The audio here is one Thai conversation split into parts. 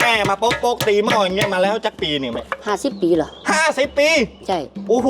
แม่มาโป๊กโป๊กตีหม้ออย่างเงี้ยมาแล้วจักปีหนี่ยแม่ห้าสิบปีเหรอ ห้าสิบปีใช่ โอ้โห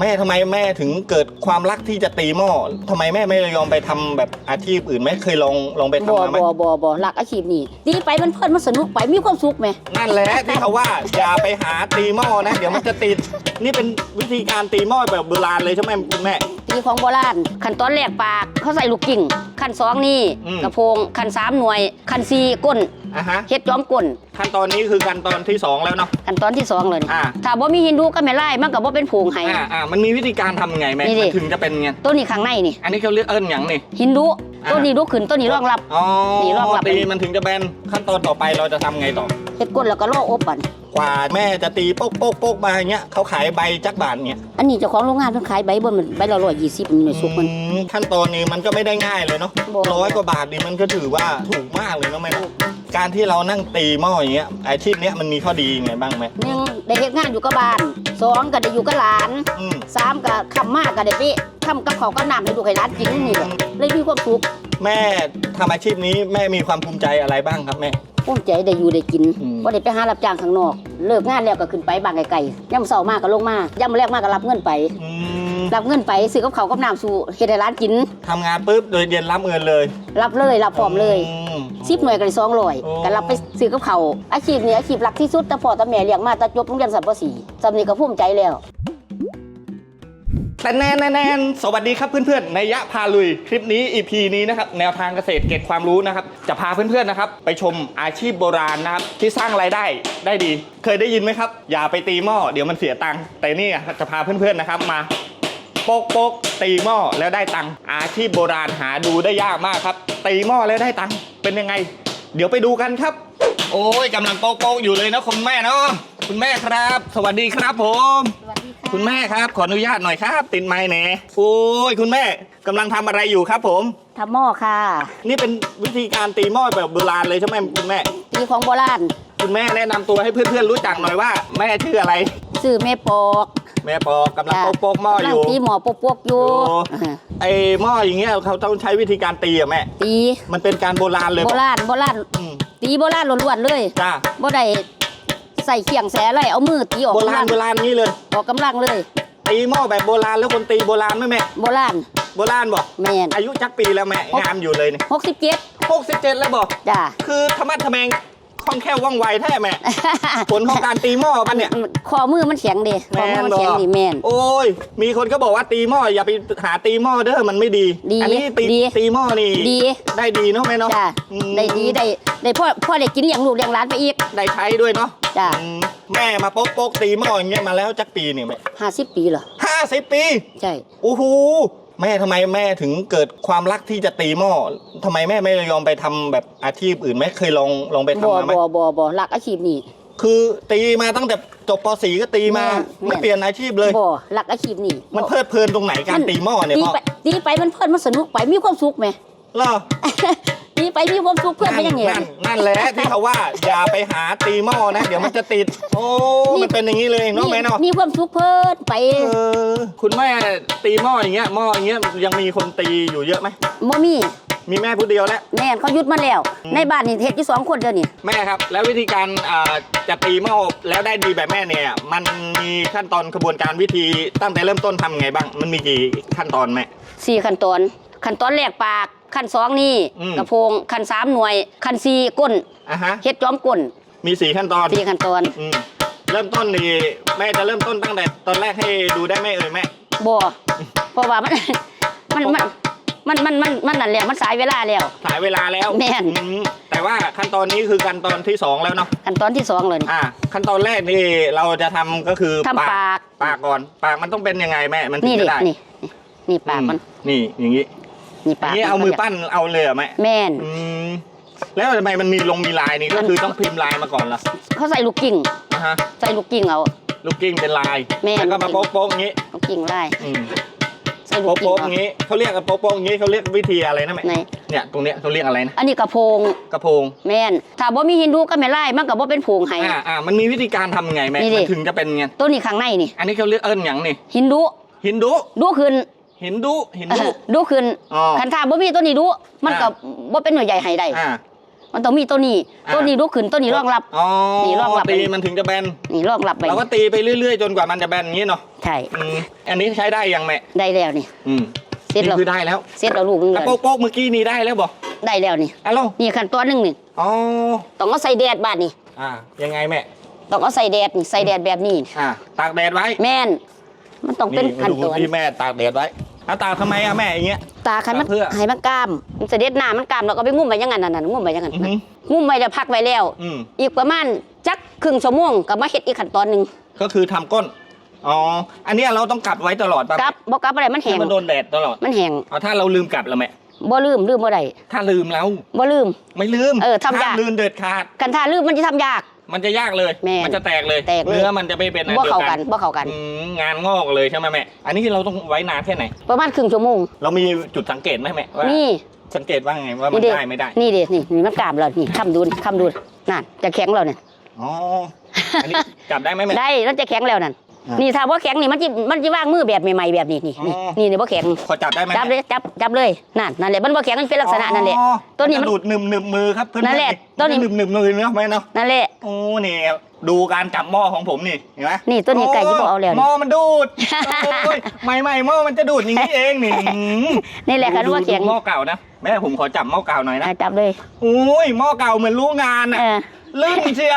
แม่ทำไมแม่ถึงเกิดความรักที่จะตีหม้อทำไมแม่ไม่ยอมไปทำแบบอาชีพอื่นไหมเคยลองลองไปบ่ทำมาไหมบ่บ่บ่หลักอาชีพนี่ตีไปมันเพลินมันสนุกไปมีความสุขไหมนั่นแหละที่เขาว่า อย่าไปหาตีหม้อนะ เดี๋ยวมันจะติด นี่เป็นวิธีการตีหม้อแบบโบราณเลยใช่ไหมคุณแม่ ตีของโบราณขั้นตอนแรกปากเขาใส่ลูกกิ่งขั้นสองนี่อืม กระโพงขั้นสามหน่วยขั้นสี่ก้นอะฮะ เฮ็ดจอมก้น ขั้นตอนนี้คือขั้นตอนที่สองแล้วเนาะ ขั้นตอนที่สองเลยนี่อ่า ถ้าบ่มีฮินดูก็ไม่ไล่มันก็บ่เป็นผงไห้ อ่าอ่ามันมีวิธีการทำยังไงแม่นี่ดิ มันถึงจะเป็นไงตัวนี้ข้างในนี่ อันนี้เขาเรียกเอิ้นอย่างนี่ฮินดูอ่า ตัวนี้ดูขึ้นตัวนี้รองรับ อ๋อนี่รอบหลับ ตีมันถึงจะแบนขั้นตอนต่อไปเราจะทำไงต่อ เฮ็ดก้นแล้วก็ลอกอบบัน กว่าแม่จะตีโป๊กโป๊กโป๊กมาอย่างเงี้ยเขาขายใบจักบาทเงี้ยอันนี้เจ้าของโรงงานเพิ่นขายใบบนมันใบละ120มันหน่วยสุกมัน อืมขั้นตอนนี้มันก็ไม่ได้ง่ายเลยเนาะบ่ ร้อยกว่าบาทนี่มันก็ถือว่าถูกมากเลยเนาะแม่เนาะการที่เรานั่งตีหม้ออย่างเงี้ยอาชีพเนี้ยมันมีข้อดียังไงบ้างไหมหนึ่งได้เฮ็ดงานอยู่กับบ้านสองก็ได้อยู่กับหลานอืมสามก็คำมากก็ได้ไปทำกับข้าวกับน้ำให้ลูกให้หลานกินนี่แหละเลยมีความสุขแม่ทำอาชีพนี้แม่มีความภูมิใจอะไรบ้างครับแม่ภูมิใจได้อยู่ได้กินอืม บ่ได้ไปหารับจ้างข้างนอก เลิกงานแล้วก็ขึ้นไปบางไกลๆย่ำเช้ามากก็ลงมาย่ำแรกมากก็รับเงินไป อืมรับเงินไปซื้อกับข้าวกับน้ำสู่เฮ็ดให้ร้านกิน ทำงานปุ๊บโดยเรียนรับเงินเลยรับเลยรับพร้อมเลยมสิบหน่วยก็ได้สองร้อยโอ้ ก็รับไปซื้อกับข้าวอาชีพนี้อาชีพหลักที่สุดแต่พ่อแต่แม่เลี้ยงมาแต่จบโรงเรียนสัมปสีสำนี้ก็ภูมิใจแล้ว แต่แน่แน่แน่สวัสดีครับเพื่อนๆในยะพาลุยคลิปนี้ EP นี้นะครับแนวทางเกษตรเก็บความรู้นะครับ จะพาเพื่อนๆนะครับ ไปชมอาชีพโบราณนะครับ ที่สร้างรายได้ได้ดี เคยได้ยินไหมครับ อย่าไปตีหม้อเดี๋ยวมันเสียตังค์แต่นี่จะพาเพื่อนๆนะครับมาโป๊กโป๊กตีหม้อแล้วได้ตังค์อาชีพโบราณหาดูได้ยากมากครับ ตีหม้อแล้วได้ตังค์เป็นยังไง เดี๋ยวไปดูกันครับ โอ้ยกำลังโป๊กโป๊กอยู่เลยนะคุณแม่เนาะ คุณแม่ครับ สวัสดีครับผม สวัสดีค่ะคุณแม่ครับ ขออนุญาตหน่อยครับ ติดไม้แหน่โอ้ยคุณแม่กำลังทำอะไรอยู่ครับผม ทำหม้อค่ะนี่เป็นวิธีการตีหม้อแบบโบราณเลยใช่ไหมคุณแม่ตีของโบราณคุณแม่แนะนำตัวให้เพื่อนๆรู้จักหน่อยว่า แม่ชื่ออะไร ซื้อแม่ปอกแม่ปอกกำลังโป๊กโป๊กหม้ออยู่กำลังตีหม้อปกๆอยู่อยู่อ่าไอ้หม้ออย่างเงี้ยเขาต้องใช้วิธีการตีอะแม่ ตีมันเป็นการโบราณเลยโบราณโบราณอืมตีโบราณล้วนๆเลยจ้าบ่ได้ ใส่เขียงแสอะไรเอามือตีออกโบกำราลัณงโบราณนี้เลยออกกำลังเลยตีหม้อแบบโบราณแล้วคนตีโบราณไหมแม่โบราณโบราณบอกแม่นอายุจักปีแล้วแม่งามอยู่เลยเนี่ยหกสิบเจ็ดหกสิบเจ็ดแล้วบอกจ้าคือธรรมะทะแมงค ล่องแคล่วว่องไวแท้แม่ ผลของการตีหม้อมันเนี่ย คอมือมันแข็งเด้คอมือมันแข็งดีแม่นโอ้ย มีคนก็บอกว่าตีหม้ออย่าไปหาตีหม้อเด้อมันไม่ดีดีอันี้ตีดีตีหม้อนี่ดีได้ดีเนาะแม่เนาะจ้าอืมได้ดีได้ได้พ่อพ่อได้กินเลี้ยงลูกเลี้ยงหลานไปอีก ได้ใช้ด้วยเนาะจ้าอืมแม่มาโป๊กโป๊กตีหม้ออย่างเงี้ยมาแล้วจักปีเนี่ยแม่ห้าสิบปีเหรอห้าสิบปี ใช่โอ้โห แม่ทำไมแม่ถึงเกิดความรักที่จะตีหม้อทำไมแม่ไม่ยอมไปทำแบบอาชีพอื่นไหมเคยลองลองไปบ่ทำมาไหมบ่บ่บ่หลักอาชีพนี่คือตีมาตั้งแต่จบป .4 ก็ตีมาแม่ไม่เปลี่ยนอาชีพเลย บ่หลักอาชีพนี่มันเพลิดเพลินตรงไหนการตีหม้อเนี่ยตีพ่อไปตีไปมันเพลินมันสนุกไปมีความสุขไหม เหรอ ตีไปมีความสุขเพื่อนไปยังไง นั่นนั่นแหละที่เขาว่าอย่าไปหาตีหม้อนะ เดี๋ยวมันจะติด โอ้นี่ มันเป็นอย่างนี้เลยเนาะแม่เนาะมีความสุขเพิ่นไปเออคุณแม่ตีหม้ออย่างเงี้ยหม้ออย่างเงี้ยยังมีคนตีอยู่เยอะไหมบ่มีมีแม่ผู้เดียวแล้ว แม่นเขาหยุดมาแล้วในบ้านนี่เฮ็ดอยู่สองคนเดียวนี่แม่ครับ แล้ววิธีการอ่าจะตีหม้อแล้วได้ดีแบบแม่เนี่ย มันมีขั้นตอนกระบวนการวิธีตั้งแต่เริ่มต้นทำไงบ้าง มันมีกี่ขั้นตอนแม่สี่ขั้นตอน ขั้นตอนแรกปากขั้นสองนี่อืม กระโพงขั้นสามหน่วยขั้นสี่ก้นอะฮะ เฮ็ดจอมก้นมีสี่ขั้นตอนสี่ขั้นตอนอืมเริ่มต้นนี่แม่จะเริ่มต้นตั้งแต่ตอนแรกให้ดูได้ไหมเอ่ยแม่ บ่เพราะว่ามัน มันมันมันมันมันมันนั่นแหละมันสายเวลาแล้ว สายเวลาแล้วแม่น อืมแต่ว่าขั้นตอนนี้คือขั้นตอนที่สองแล้วเนาะ ขั้นตอนที่สองเลยนี่อ่า ขั้นตอนแรกนี่เราจะทำก็คือทำปาก ปากก่อน ปากมันต้องเป็นยังไงแม่ มันถึนี่งดิจะได้นี่นี่นี่ปากมัน อืนี่อย่างนี้ นี่ปากนี่เอามือปั้นเอาเลยเหรอแม่แม่นอืมแล้วทำไมมันมีลงมีลายนี่ก็คือต้องพิมพ์ลายมาก่อนเหรอเขาใส่ลูกกิ่งนะฮะใส่ลูกกิ่งเอา ลูกกิ้งเป็นลายแม่ แล้วก็มาโป๊กโป๊กอย่างนี้ลูกกิ่งไล่อืมใส่ลูโป๊กกกิ่งโป๊กอเอาย่างนี้เขาเรียกกันโป๊กโป๊กอย่างนี้เขาเรียกวิธีอะไรนะแม่ไหนเนี่ยตรงเนี้ยเขาเรียกอะไรนะอันนี้กระโพงกระโพงแม่นถ้าบ่มีฮินดูก็ไม่ไล่มันก็บ่เป็นผงไห้ อ่าอ่ามันมีวิธีการทำยังไงแม่นี่ดิ มันถึงจะเป็นไงตัวนี้ข้างในนี่ อันนี้เขาเรียกเอิ้นอย่างนี่ฮินดู หินดุ ดูขึ้น หินดุหินดุ ดูขึ้นอ๋อคันถ้าบ่มีตัวนี้ดูมันก็อ่าบ่เป็นหน่วยใหญ่ให้ได้อ่า มันต้องมีตัวนี้ อ่า ตัวนี้ลุกขึ้นตัวนี้รองรับ อ๋อนี่รองรับตีมันถึงจะแบนนี่รองรับไปเราก็ตีไปเรื่อยๆ จนกว่ามันจะแบนอย่างนี้เนาะใช่อืมอันนี้ใช้ได้ยังแม่ได้แล้วนี่อืมเสร็จนี่แล้วคือได้แล้วเสร็จแล้วลูกนึงแล้วเลยโป๊กโป๊กเมื่อกี้นี้ได้แล้วบอกได้แล้วนี่ อ้าวแล้วนี่ขั้นตอนหนึงนี่อ๋อต้องเอาใส่แดดบาดนี่อ่ายังไงแม่ต้องเอาใส่แดดนี่ใส่แดดแบบนี้ อ่าตากแดดไว้แม่น มันต้องเป็นนี่มาขั้นดูตอนที่แม่ตากแดดไว้ เอาตากทำไมอะแม่อย่างเงี้ย ตาคันมันเพื่อให้มันกล้ามมันเสด็จหน้ามันกล้ามแล้วก็ไปงุ้มไว้อยังงั้นนั่นน่ะงุ้มไว้อยังงั้นอือหือ งุ้มไว้แล้วพักไว้แล้ว อืมอีกประมาณจักครึ่งชั่วโมงก็มาเฮ็ดอีกขั้นตอนหนึงก็คือทำก้นอ๋ออันเนี้ยเราต้องกลับไว้ตลอดป่ะกลับบ่กลับบ่ได้มันให้แห้งมันโดนแดดตลอดมันแห้งเอาถ้าเราลืมกลับละแม่บ่ลืมลืมบ่ได้ถ้าลืมแล้ว บ่ลืม ไม่ลืมเออทำยาก ห้มลืมเด็ดขาด กันถ้าลืมมันจะทำยาก มันจะยากเลยแม่มันจะแตกเลยแตกเลย เนื้อมันจะไม่เป็นอันบ่เดียเข้าวกักันนบ่เข้ากัน อืมงานงอกเลยใช่ไหมแม่อันนี้เราต้องไว้นานแค่ไหน ประมาณครึ่งชั่วโมง เรามีจุดสังเกตไหมแม่ว่านี่ สังเกตว่าไงว่ามันเด้ได้ไม่ได้นี่เด้นี่นี่มันกล้ามแล้วนี่คำดูคำดูนั่นจะแข็งแล้วเนี่ยอ๋ออันนี้จับได้ไหมแม่ได้แล้วจะแข็งแล้วนั่นอะ นี่ถ้าบ่แข็งนี่มันจิมันจิวางมือแบบใหม่ๆแบบนี้นี่นี่อ๋อนี่นี่บ่แข็งพอจับได้ไหมจับเลยจับจับเลยนั่นนั่นแหละมันบ่แข็งมันเป็นลักษณะนั่นแหละอ๋อตัวนี้มันจะดูดหนึบหนึบมือครับเพื่อนๆนั่นแหละตัวนี้หนึบหนึบมือเนาะแม่เนาะนั่นแหละโอ้นี่ดูการจับหม้อของผมนี่เห็นไหมนี่ตัวนี้ไก่ที่บอกเอาแล้วหม้อมันดูดโอ้ยใหม่ๆหม้อมันจะดูดอย่างนี้เองนี่นี่แหละคันดูว่าแข็งดูหม้อเก่านะแม่ผมขอจับหม้อเก่าหน่อยนะอะจับเลยโอ้ยหม้อเก่าเหมือนรู้งานเออะอ ลื่นเชีย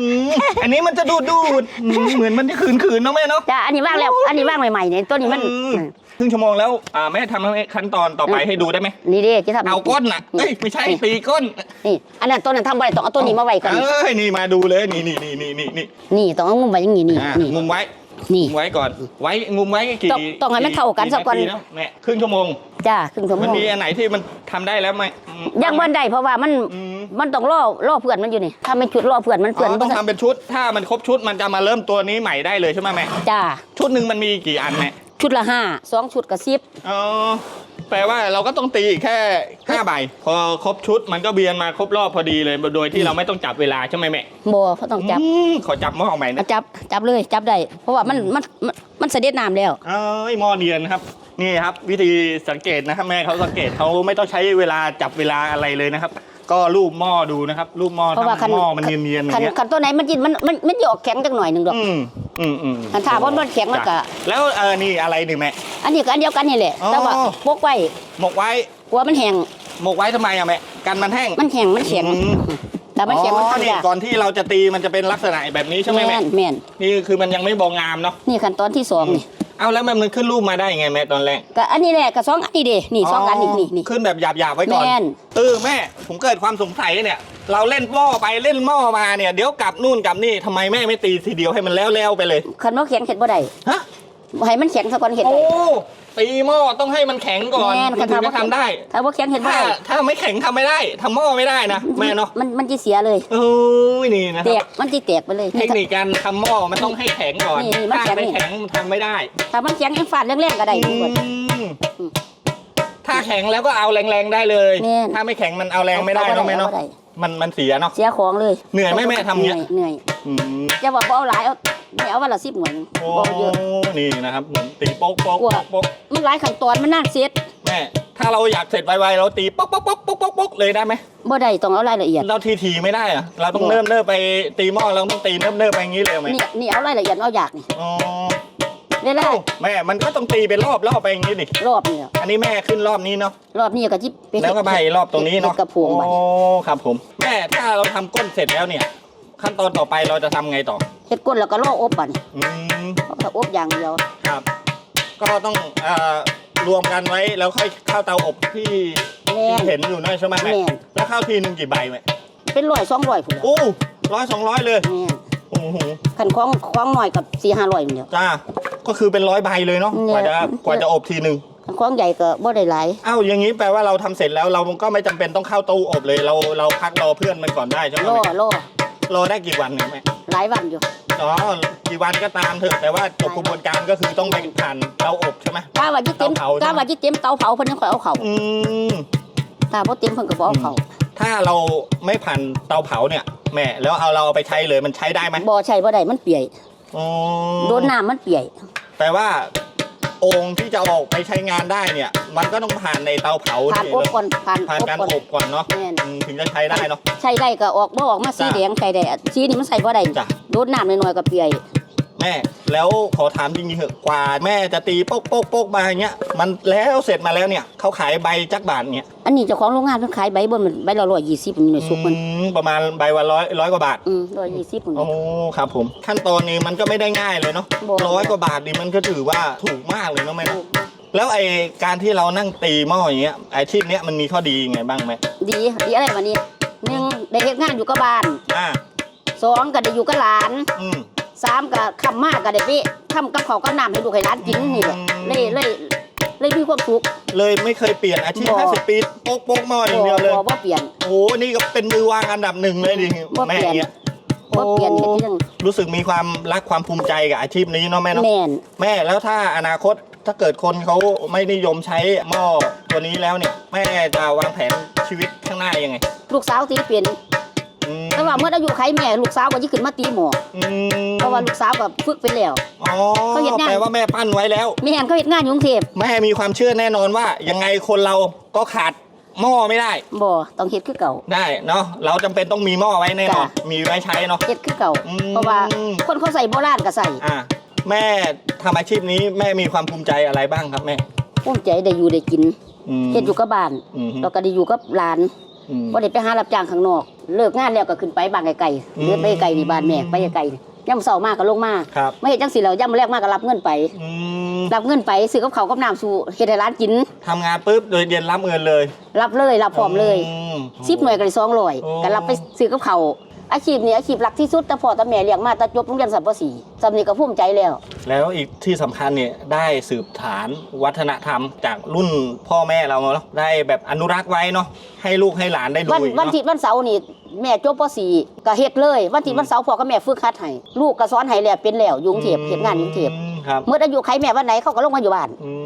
อืมอันนี้มันจะดูดดูดอืมเหมือนมันจะขืนขืนๆเนาะแม่เนาะ จ้ะอันนี้ว่างแล้ว อันนี้ว่างใหม่ๆเนี่ยตัวนี้มันอืมครึ่งชั่วโมงแล้วอ่าแม่ทำให้ขั้นตอนต่อไปให้ดูได้ไหมนี่เด้จะทำเอาก้นน่ะเอ้ยไม่ใช่ตีก้นนี่ อันนั้นตัวนั้นทำไว้ต้องเอาตัวนี้มาไว้ก่อน เอ้ยนี่มาดูเลยนี่นี่นี่นี่นี่นี่นี่ต้องเอางุ้มไว้อย่างนี้นี่อ่านี่งุมไว้ นี่งุมไว้ก่อน ไว้งุมไว้กี่ต้องต้องให้มันเท่ากันสักวันาทีะแม่ครึ่งชั่วโมง จ้าครึ่งชั่วโมมันงมีอันไหนที่มันทำได้แล้วไหมอืมยังบ่ได้เพราะว่ามันอืมมันต้องล่อล่อเพื่อนมันอยู่นี่ถ้าไม่ชุดล่อเพื่อนมันอ๋เพื่อนอมันต้องบ่ทำเป็นชุด ถ้ามันครบชุดมันจะมาเริ่มตัวนี้ใหม่ได้เลยใช่ไหมแม่จ้าชุดหนึ่งมันมีกี่อันแม่ชุดละห้าสองชุดกับสิบอ๋อ แปลว่าเราก็ต้องตีอีกแค่ห้าใบพอครบชุดมันก็เบียนมาครบรอบพอดีเลยโดยที่เราไม่ต้องจับเวลาใช่ไหมแม่บ่เขาต้องจับอืมขอจับหม้อใหม่เอานะจับจับเลยจับได้เพราะว่ามันมันมันมันเสด็จน้ำแล้ว เอ้ยหม้อเนียนครับ นี่ครับ วิธีสังเกตนะครับแม่เขาสังเกตเขาไม่ต้องใช้เวลาจับเวลาอะไรเลยนะครับ ก็รูปหม้อดูนะครับ รูปหม้อเพราะว่าคันทำหม้อมันเนียนๆอคัย่านงเงี้ยคันตัวไหนมันจิมันมันมันจะออกแข็งจังหน่อยหนึงดอก อืม อืมอืมคันถ้าบ่มันแข็งมันก็จ้ะแล้วเออนี่อะไรหนึ่งแม่ อันนี้ก็อันเดียวกันนี่แหละอ๋อแต่ว่าพกไว้หมกไว้กลัวมันแห้งหมกไว้ทำไมอะแม่กันมันแห้งมันแข็งมันแข็งอืมแต่มันแข็งมันอ๋อทำนี่ยากก่อนที่เราจะตีมันจะเป็นลักษณะแบบนี้ใช่ไหมแม่แม่นแม่นนี่คือมันยังไม่บองงามเนาะนี่ขั้นตอนที่สองนี่ เอาแล้วมันขึ้นรูปมาได้ยังไงแม่ตอนแรกก็อันนี้แหละก็สองอันนี้เด้นี่สองอันนี่นี่นี่ ขึ้นแบบหยาบๆไว้ก่อนแม่น เออแม่ ผมเกิดความสงสัยเนี่ย เราเล่นหม้อไปเล่นหม้อมาเนี่ยเดี๋ยวกลับนู่นกลับนี่ทำไมแม่ไม่ตีทีเดียวให้มันแล้วๆไปเลยคันว่าแข็งเห็ดบ่ได้ฮะให้มันแข็งซะก่อนเห็ดโอ้ได้ ตีหม้อต้องให้มันแข็งก่อนแม่นมันถึงจะทำได้ ถ้าว่าแข็งเห็ดบ่ถ้าได้ถ้าไม่แข็งทำไม่ได้ทำหม้อไม่ได้นะแม่เนาะมันมันจะเสียเลยโอ้ยนี่นะคแตรับกมันจะแตกไปเลย เทคนิคการทำหม้อมันต้องให้แข็งก่อนนี่นี่มันถ้าแข็ง ไม่นี่แข็งมันทำไม่ได้ถ้ามันแข็งยังฟาดแรงๆก็ได้อืทุกคนมถ้าแข็งแล้วก็เอาแรงๆได้เลย แม่น ถ้าไม่แข็งมันเอาแรงไม่ได้เอาเนาะแม่เนาะเอาบ่ได้มันมันเสียเนาะ เสียของเลยเหนื่อยไหมแม่ทำเงี้ย เหนื่อยอืมจะบอกว่าเอาหลายเอา ไม่เอาวันละสิบหน่วยโอ้บ่เยอะ นี่นะครับเหมือนตีโป๊กโป๊กกลัวโป๊กมันหลายขั้นตอนมันน่าเสียดแม่ถ้าเราอยากเสร็จไวๆเราตีป๊อกป๊อกป๊อกป๊อกป๊อกป๊อกเลยได้ไหมบ่ได้ต้องเอารายละเอียด เราทีทีๆไม่ได้อะเราต้องบ่เนิ่มเนิ่มๆไปตีหม้อเราต้องตีเนิ่มเนิ่มๆไปอย่างนี้เลยไหมนี่นี่เอารายละเอียดเอาอยากนี่อ๋อเวลาเอ้าแม่มันก็ต้องตีเป็นรอบรอบไปอย่างนี้ดิรอบนี่อะอันนี้แม่ขึ้นรอบนี้เนาะ รอบนี้ก็จิไปเฮ็ดแล้วก็ใบรอบตรงนี้เนาะฮ็ดกระพวงใบโอ้ครับผมแม่ถ้าเราทำก้นเสร็จแล้วเนี่ย ขั้นตอนต่อไปเราจะทำไงต่อ เฮ็ดก้นแล้วก็รออบอะนี่อืมถ้าอบอย่างเดียวครับ ก็ต้องเอ่อรวมกันไว้แล้วค่อยเข้าเตาอบที่แม่นที่เห็นอยู่นั่นใช่ไหมแม่แม่นแล้วเข้าทีหนึ่งกี่ใบแม่เป็นร้อยสองร้อยพุ่นแหล้วโอ้ร้อยสองร้อยเลยแม่นโอ้โหขันคล้องคล้องหน่อยกับสี่ห้าร้อยเดียว จ้าก็คือเป็นร้อยใบเลยเนาะเนี่ย กว่าจะกว่าจะอบทีหนึ่งขันคล้องใหญ่ก็บ่ได้หลายอ้าวอย่างนี้แปลว่าเราทำเสร็จแล้วเราก็ไม่จำเป็นต้องเข้าตู้อบเลย เราเราพักรอเพื่อนมันก่อนได้ใช่ไหมรอแม่รอรอได้กี่วันเนี่ยแม่ หลายวันอยู่อ๋อกี่วันก็ตามเถอะแต่ว่าจบกระบวนการก็คือต้องไปผ่านเตาอบใช่ไหมถ้าว่าจิเต็มเตาเผาใช่ไหมถ้าว่าจิเต็มเตาเผาเพิ่นยังค่อยเอาเข้าอืมถ้าบ่เต็มเพิ่นก็บ่เอาเข้าถ้าเราไม่ผ่านเตาเผาเนี่ยแม่แล้วเอาเราเอาไปใช้เลยมันใช้ได้ไหมบ่ใช่บ่ได้มันเปียกอ๋อโดนน้ำมันเปียกแปลว่าโอโอ่ งที่จะออกไปใช้งานได้เนี่ย มันก็ต้องผ่านในเตาเผาผ่านนี่อบเลยก่อนผ่านผ่านอบการก่อนอบก่อนเนาะแม่นอืมถึงจะใช้ได้เนาะ ใช้ได้ก็ออกบ่ออกมาสีจ้ะแดงใส่ได้อะสีนี่มันใส่บ่ได้จ้ะ โดนน้ำหน่อยๆก็เปียแม่ แล้วขอถามจริงๆเถอะกว่าแม่จะตีโป๊กโป๊กโป๊กมาอย่างเงี้ยมันแล้วเสร็จมาแล้วเนี่ยเขาขายใบจักบาทเนี่ยอันนี้เจ้าของโรงงานเพิ่นขายใบบนมันใบละ120มันอยู่ในซุกมันอืมประมาณใบวันร้อยร้อยกว่าบาท อืม120มัน โอ้ครับผม ขั้นตอนนี้มันก็ไม่ได้ง่ายเลยเนาะบ่ ร้อยกว่าบาทนี่มันก็ถือว่าถูกมากเลยเนาะแม่เนาะแล้วไอการที่เรานั่งตีหม้ออย่างเงี้ยอาชีพเนี้ยมันมีข้อดียังไงบ้างไหมดีดีอะไรวะนี่หนึ่งได้เฮ็ดงานอยู่กับบ้านอ่าสองก็ได้อยู่กับหลาน อืม สามก็คำมากก็ได้ไปทำกับข้าวกับน้ำให้ลูกให้หลานกินนี่แหละอืมเลยเลยเลยมีความสุข เลยไม่เคยเปลี่ยนอาชีพ บ่ 50 ปีโป๊กโป๊กหม้ออย่างบ่เดียวเลย บ่บ่เปลี่ยน โอ้โหนี่ก็เป็นมือวางอันดับหนึ่งเลยดิบ่แม่เปลี่ยนเงี้ยบ่เปลี่ยนเฮ็ดจังรู้สึกมีความรักความภูมิใจกับอาชีพนี้เนาะแม่เนาะแม่น แม่แล้วถ้าอนาคตถ้าเกิดคนเขาไม่นิยมใช้หม้อตัวนี้แล้วเนี่ย แม่จะวางแผนชีวิตข้างหน้ายังไง ลูกสาวตีเป็นอืม แต่ว่าเมื่ออายุไขแม่ลูกสาวก็สิขึ้นมาตีหมออืมเพราะว่าลูกสาวก็ฝึกไปแล้ว อ๋อเขาเห็นงาน แปลว่าแม่ปั้นไว้แล้ว แม่นเขาเฮ็ดงานอยู่กรุงเทพแม่มีความเชื่อแน่นอนว่า ยังไงคนเราก็ขาดหม้อไม่ได้ บ่ต้องเฮ็ดคือเก่า ได้เนาะเราจำเป็นต้องมีหม้อไว้แน่นอน จ้ะ มีไว้ใช้เนาะ เฮ็ดคือเก่า อืม เพราะว่าคนเขาใส่โบราณก็ใส่อะแม่ทำอาชีพนี้แม่มีความภูมิใจอะไรบ้างครับแม่ภูมิใจได้อยู่ได้กินอืมเฮ็ดอยู่กับบ้านอืมแล้วก็ได้อยู่กับหลานอืมบ่ได้ไปหารับจ้างข้างนอก เลิกงานแล้วก็ขึ้นไปบ้านไกลอืมๆเดินไปไกลนี่บ้านแม่ไปไกลๆนี่ยามเช้ามาก็ลงมาครับไม่เฮ็ดจังซี่แล้วยามมื้อแรกมาก็รับเงินไปอืมรับเงินไปซื้อกับข้าวกับน้ำสู่เฮ็ดให้ร้านกินทำงานปุ๊บโดยเย็นรับเงินเลย รับเลยรับพร้อมเลยมสิบหน่วยก็ได้สองร้อยโอ้ก็รับไปซื้อกับเขาว อาชีพนี้อาชีพหลักที่สุดแต่พ่อแต่แม่เลี้ยงมาแต่จบโรงเรียนสัมปสีสำนี้ก็ภูมิใจแล้ว แล้วอีกที่สำคัญเนี่ยได้สืบฐานวัฒนธรรมจากรุ่นพ่อแม่เราเนาะได้แบบอนุรักษ์ไว้เนาะให้ลูกให้หลานได้ดูวันอีกวันเนาะ ที่วันเสาร์นี่แม่จบปสีก็เฮ็ดเลย วันที่วันเสาร์พ่อกับแม่ฝึกหัดให้ลูกก็สอนให้แล้วเป็นแล้วอยู่กรุงเทพเฮ็ดงานอยู่กรุงเทพอืมครับเมื่ออายุใครแม่วันไหนเขาก็ลงมาอยู่บ้าน อืม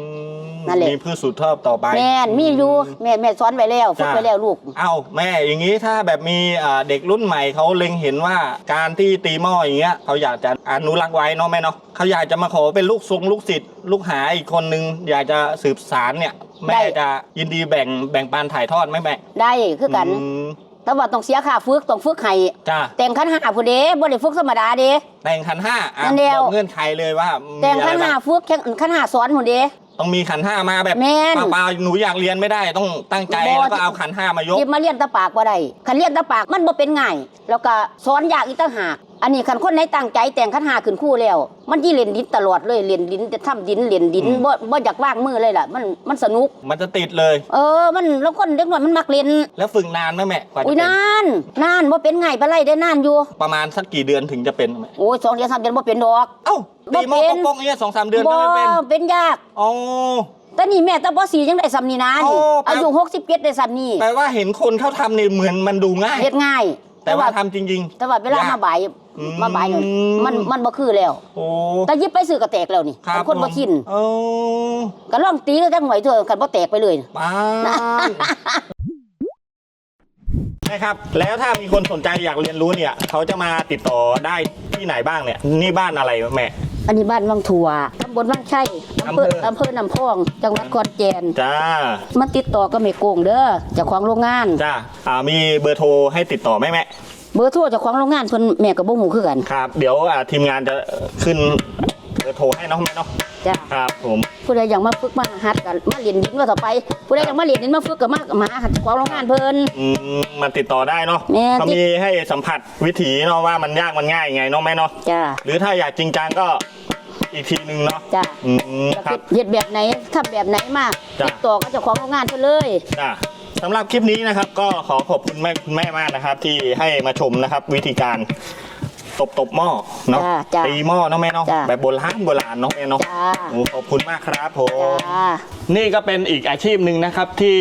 นั่นแหละมีพืชสุดทอบต่อไป แม่นมีอยู่แม่แม่สอนไว้แล้วฝึกไว้แล้วลูก เอ้าแม่อย่างนี้ถ้าแบบมีอ่าเด็กรุ่นใหม่เขาเล็งเห็นว่าการที่ตีหม้ออย่างเงี้ยเขาอยากจะอนุรักษ์ไว้เนาะแม่เนาะเขาอยากจะมาขอเป็นลูกทรงลูกศิษย์ลูกหาอีกคนนึงอยากจะสืบสารเนี่ยแม่ได้ จะยินดีแบ่งแบ่งปันถ่ายทอดไหมแม่ได้คือกันมแต่ว่าต้องเสียค่าฝึกต้องฝึกให้จ้าแต่งคันหาผู้เด้บ่ได้ฝึกธรรมดาเด้ แต่งขันห้าอะนั่นเดียว บอกเงื่อนไขเลยว่ามีแต่งอะคัไรนหาบ้างฝึกแข่งคันหาสอนผู้เด้ ต้องมีขันห้ามาแบบแม่น เปล่าๆหนูอยากเรียนไม่ได้ต้องตั้งใจบ่แล้วก็เอาขันห้ามายก หยิบมาเรียนตะปากบ่ได้คันเรียนตะปากมันบ่เป็นง่าย แล้วก็สอนยากอีกต่างหาก อันนี้คันคนไหนตั้งใจแต่งคันหาขึ้นคู่แล้ว มันยี่เล่นดินตลอดเลยเล่นดินจะทำดินเล่นดินอืมบ่บ่อยากว่างมือเลยล่ะ มันมันสนุก มันจะติดเลย เออ มันแล้วคนเด็กน้อยมันมักเล่น แล้วฝึกนานไหมแม่กว่าจะอุ้ยเป็นนานนานบ่เป็นง่ายปานไรได้นานอยู่ ประมาณสักกี่เดือนถึงจะเป็นแม่โอ้ยสองเดือนสามเดือนบ่เป็นดอก เอ้าบ่ตีหม้อเป็นปอกๆเนี่ยสองสามเดือนบ่ก็ไม่เป็นเป็นยากอ๋อ แต่นี่แม่ตะบ่สียังได้ซ้ำนี่นะนี่โอ้แปล อายุ67ได้ซ้ำนี่แปลว่าเห็นคนเขาทำนี่เหมือนมันดูง่าย เฮ็ดง่าย แต่ว่าทำจริง แต่ว่าเวลายากมาบ่ายอืม มาบ่ายนี่มันมันบ่คือแล้ว ๆ โอ้แต่ยิบไปซื้อก็แตกแล้วนี่ครับคนบ่ชินโอ้ก็ลองตีแล้วจังหน่อยเถอะกันบ่แตกไปเลย ป้านนะครับ แล้วถ้ามีคนสนใจอยากเรียนรู้เนี่ย เขาจะมาติดต่อได้ที่ไหนบ้างเนี่ย นี่บ้านอะไรแม่ อันนี้บ้านวังถั่วตำบลวังชัยอำเภออำเภออำเภอน้ำพอง จังหวัดขอนแก่นจ้ามันติดต่อก็ไม่โกงเด้อเจ้าของโรงงานจ้าอ่ามีเบอร์โทรให้ติดต่อไหมแม่เบอร์โทรเจ้าของโรงงานเพิ่นแม่ก็บ่ฮู้คือกันครับ เดี๋ยวอ่าทีมงานจะขึ้นเบ อร์โทรให้เน้องแม่เนาะจ้ะครับผมผู้ใดอยากมาฝึกมาหัดกันมาเรียนดินว่าต่อไป ผู้ใดอยากมาเรียนดินมาฝึกก็มามาหาเจ้าของโรงงานเพิ่นอืมมาติดต่อได้เนาะแม่เขามีให้สัมผัสวิถีเนาะว่ามันยากมันง่ายยังไงเนาะแม่เนาะจ้ะหรือถ้าอยากจริงจังก็อีกทีนึงเนาะจ้ะอืมจะครับเฮ็ดแบบไหนทำแบบไหนมาจ้ะติดต่อกับเจ้าของโรงงานเพิ่นเลยจ้ะสำหรับคลิปนี้นะครับก็ขอขอบคุณแม่คุณแม่มากนะครับ ที่ให้มาชมนะครับวิธีการ ตบตบหม้อเนาะจ้ะจ้ะตีหม้อเนาะแม่เนาะจ้ะแบบโบราณโบราณเนาะแม่เนาะ จ้า โอ้ขอบคุณมากครับผม จ้า นี่ก็เป็นอีกอาชีพหนึ่งนะครับที่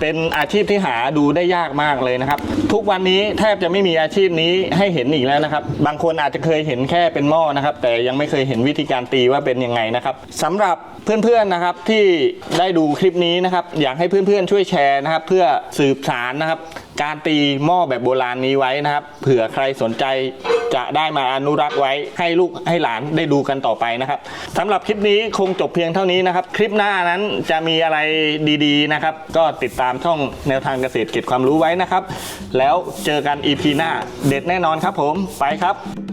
เป็นอาชีพที่หาดูได้ยากมากเลยนะครับ ทุกวันนี้แทบจะไม่มีอาชีพนี้ให้เห็นอีกแล้วนะครับ บางคนอาจจะเคยเห็นแค่เป็นหม้อนะครับ แต่ยังไม่เคยเห็นวิธีการตีว่าเป็นยังไงนะครับสำหรับเพื่อนๆนะครับที่ได้ดูคลิปนี้นะครับ อยากให้เพื่อนๆช่วยแชร์นะครับ เพื่อสืบสารนะครับ การตีหม้อแบบโบราณนี้ไว้นะครับ เผื่อใครสนใจ จะได้มาอนุรักษ์ไว้ให้ลูกให้หลานได้ดูกันต่อไปนะครับสำหรับคลิปนี้คงจบเพียงเท่านี้นะครับ คลิปหน้านั้นจะมีอะไรดีๆนะครับ ก็ติดตามช่องแนวทางเกษตรเก็บความรู้ไว้นะครับ แล้วเจอกัน EP หน้าเด็ดแน่นอนครับผมไปครับ